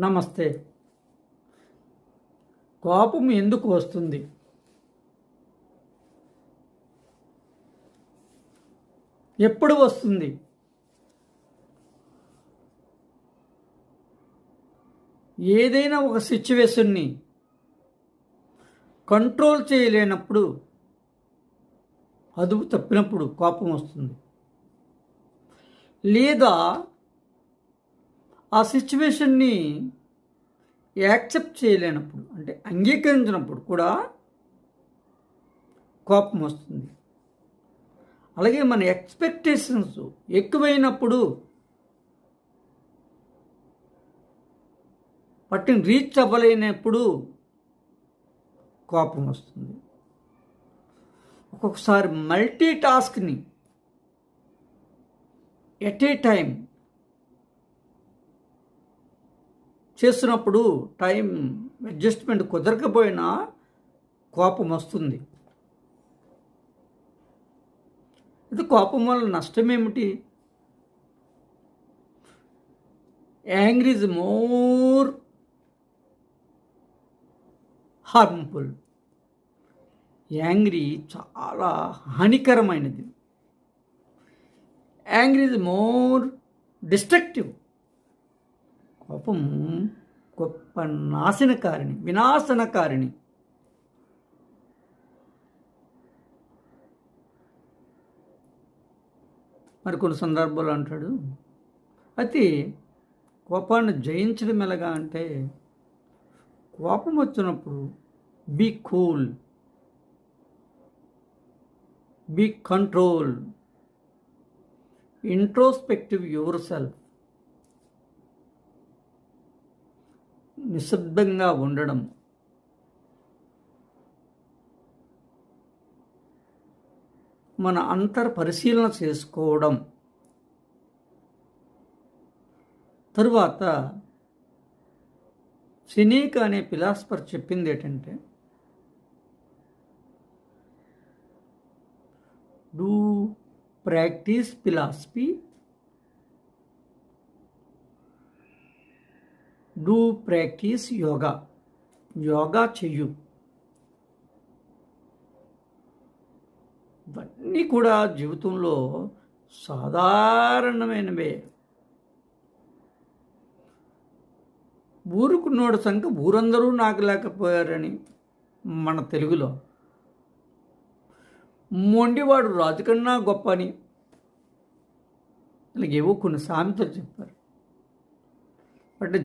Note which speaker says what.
Speaker 1: నమస్తే. కోపం ఎందుకు వస్తుంది? ఎప్పుడు వస్తుంది? ఏదైనా ఒక సిచ్యువేషన్ని కంట్రోల్ చేయలేనప్పుడు అదుపు తప్పినప్పుడు కోపం వస్తుంది. లేదా ఆ సిచ్యువేషన్ని యాక్సెప్ట్ చేయలేనప్పుడు అంటే అంగీకరించినప్పుడు కూడా కోపం వస్తుంది. అలాగే మన ఎక్స్పెక్టేషన్స్ ఎక్కువైనప్పుడు వాటిని రీచ్ అవ్వలేనప్పుడు కోపం వస్తుంది. ఒక్కొక్కసారి మల్టీ టాస్క్ని ఎట్ ఏ టైం చేస్తున్నప్పుడు టైం అడ్జస్ట్మెంట్ కుదరకపోయినా కోపం వస్తుంది. ఇది కోపం వల్ల నష్టం ఏమిటి? Angry is more harmful. Angry చాలా హానికరమైనది. Angry is more destructive. కోపం గొప్ప నాశనకారిణి వినాశనకారిణి. మరి కొన్ని సందర్భాలు అంటాడు అయితే కోపాన్ని జయించడం ఎలాగా అంటే కోపం వచ్చినప్పుడు be cool be control introspective yourself నిశ్శబ్దంగా ఉండడం. మన అంతర్ పరిశీలన చేసుకోవడం. తరువాత సినీక అనే ఫిలాసఫర్ చెప్పింది ఏంటంటే do practice philosophy do practice yoga yoga చెయ్యు ఇవన్నీ కూడా జీవితంలో సాధారణమైనవే. ఊరుకున్నోడు సంఖ్య ఊరందరూ నాకు లేకపోయారని మన తెలుగులో. మొండివాడు రాజు కన్నా గొప్ప అని ఇలాగేవో కొన్ని సామెతలు చెప్పారు. అంటే